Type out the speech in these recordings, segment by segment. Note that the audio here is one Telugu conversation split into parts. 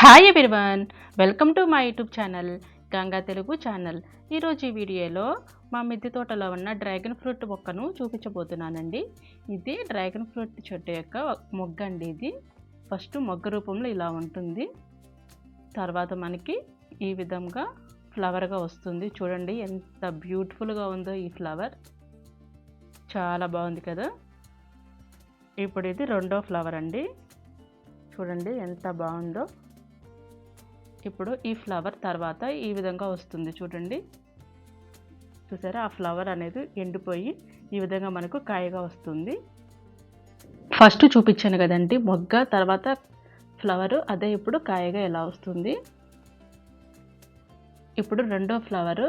Hi everyone welcome to my YouTube channel Ganga Telugu channel ఈరోజు ఈ వీడియోలో మా మిద్దె తోటలో ఉన్న డ్రాగన్ ఫ్రూట్ మొక్కను చూపించబోతున్నానండి. ఇది డ్రాగన్ ఫ్రూట్ చెట్టు యొక్క మొగ్గ అండి ఇది. ఫస్ట్ మొగ్గ రూపంలో ఇలా ఉంటుంది. తర్వాత మనకి ఈ విధంగా ఫ్లవర్గా వస్తుంది. చూడండి ఎంత బ్యూటిఫుల్గా ఉందో ఈ ఫ్లవర్ చాలా బాగుంది కదా. ఇప్పుడు ఇది రెండో ఫ్లవర్ అండి. చూడండి ఎంత బాగుందో. ఇప్పుడు ఈ ఫ్లవర్ తర్వాత ఈ విధంగా వస్తుంది చూడండి. చూసారా? ఆ ఫ్లవర్ అనేది ఎండిపోయి ఈ విధంగా మనకు కాయగా వస్తుంది. ఫస్ట్ చూపించాను కదండి మొగ్గ తర్వాత ఫ్లవర్ అదే ఇప్పుడు కాయగా ఎలా వస్తుంది. ఇప్పుడు రెండో ఫ్లవర్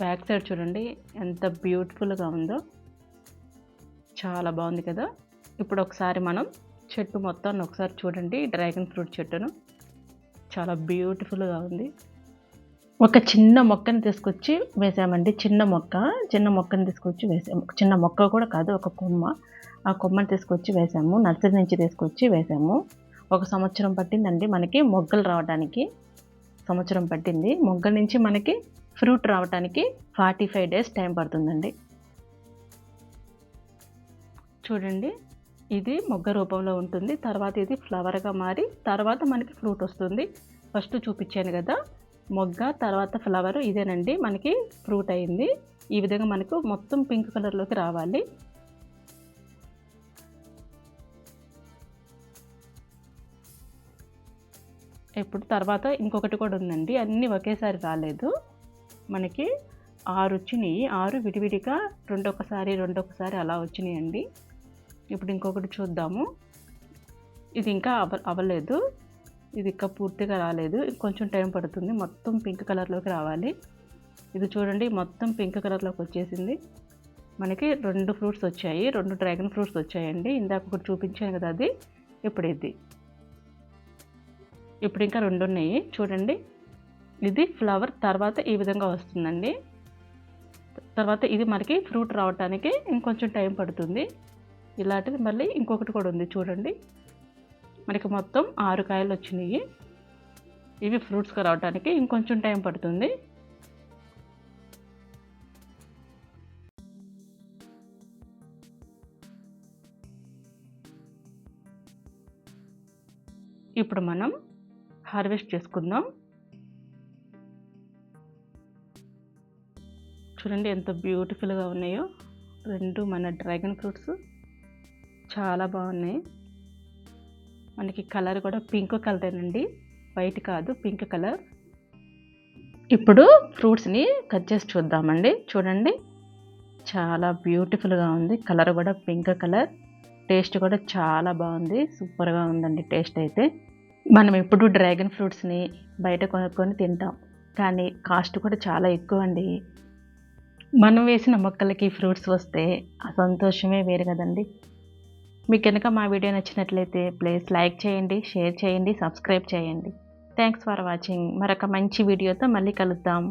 బ్యాక్ సైడ్ చూడండి ఎంత బ్యూటిఫుల్గా ఉందో. చాలా బాగుంది కదా. ఇప్పుడు ఒకసారి మనం చెట్టు మొత్తాన్ని ఒకసారి చూడండి డ్రాగన్ ఫ్రూట్ చెట్టును. చాలా బ్యూటిఫుల్గా ఉంది. ఒక చిన్న మొక్కని తీసుకొచ్చి వేసామండి. చిన్న మొక్క చిన్న మొక్కని తీసుకొచ్చి వేసాము. చిన్న మొక్క కూడా కాదు ఒక కొమ్మ. ఆ కొమ్మను తీసుకొచ్చి వేసాము. నర్సరీ నుంచి తీసుకొచ్చి వేసాము. ఒక సంవత్సరం పట్టిందండి మనకి మొగ్గలు రావడానికి. సంవత్సరం పట్టింది. మొగ్గల నుంచి మనకి ఫ్రూట్ రావడానికి ఫార్టీ ఫైవ్ డేస్ టైం పడుతుందండి. చూడండి. ఇది మొగ్గ రూపంలో ఉంటుంది. తర్వాత ఇది ఫ్లవర్గా మారి తర్వాత మనకి ఫ్రూట్ వస్తుంది. ఫస్ట్ చూపించాను కదా. మొగ్గ తర్వాత ఫ్లవర్ ఇదేనండి. మనకి ఫ్రూట్ అయింది. ఈ విధంగా మనకు మొత్తం పింక్ కలర్లోకి రావాలి. ఇప్పుడు తర్వాత ఇంకొకటి కూడా ఉందండి. అన్నీ ఒకేసారి రాలేదు. మనకి ఆరు వచ్చినాయి. ఆరు విడివిడిగా రెండొకసారి రెండొకసారి అలా వచ్చినాయండి. ఇప్పుడు ఇంకొకటి చూద్దాము. ఇది ఇంకా అవ అవ్వలేదు. ఇది ఇంకా పూర్తిగా రాలేదు. కొంచెం టైం పడుతుంది. మొత్తం పింక్ కలర్లోకి రావాలి. ఇది చూడండి మొత్తం పింక్ కలర్లోకి వచ్చేసింది. మనకి రెండు ఫ్రూట్స్ వచ్చాయి. రెండు డ్రాగన్ ఫ్రూట్స్ వచ్చాయండి. ఇందాక ఒకటి చూపించాను కదా అది. ఇప్పుడు ఇది. ఇప్పుడు ఇంకా రెండు ఉన్నాయి. చూడండి. ఇది ఫ్లవర్ తర్వాత ఈ విధంగా వస్తుందండి. తర్వాత ఇది మనకి ఫ్రూట్ రావడానికి ఇంకొంచెం టైం పడుతుంది. ఇలాంటిది మళ్ళీ ఇంకొకటి కూడా ఉంది చూడండి. మనకి మొత్తం ఆరు కాయలు వచ్చినాయి. ఇవి ఫ్రూట్స్గా రావడానికి ఇంకొంచెం టైం పడుతుంది. ఇప్పుడు మనం హార్వెస్ట్ చేసుకుందాం. చూడండి ఎంత బ్యూటిఫుల్గా ఉన్నాయో. రెండు మన డ్రాగన్ ఫ్రూట్స్. చాలా బాగున్నాయి. మనకి కలర్ కూడా పింక్ కలరేనండి వైట్ కాదు పింక్ కలర్. ఇప్పుడు ఫ్రూట్స్ని కట్ చేసి చూద్దామండి. చూడండి. చాలా బ్యూటిఫుల్గా ఉంది. కలర్ కూడా పింక్ కలర్. టేస్ట్ కూడా చాలా బాగుంది. సూపర్గా ఉందండి టేస్ట్ అయితే. మనం ఎప్పుడు డ్రాగన్ ఫ్రూట్స్ని బయట కొనుక్కొని తింటాం. కానీ కాస్ట్ కూడా చాలా ఎక్కువ అండి. మనం వేసిన మొక్కలకి ఫ్రూట్స్ వస్తే ఆ సంతోషమే వేరు కదండి. మీకు కనుక మా వీడియో నచ్చినట్లయితే ప్లీజ్ లైక్ చేయండి షేర్ చేయండి సబ్స్క్రైబ్ చేయండి. థ్యాంక్స్ ఫర్ వాచింగ్ మరొక మంచి వీడియోతో మళ్ళీ కలుద్దాం.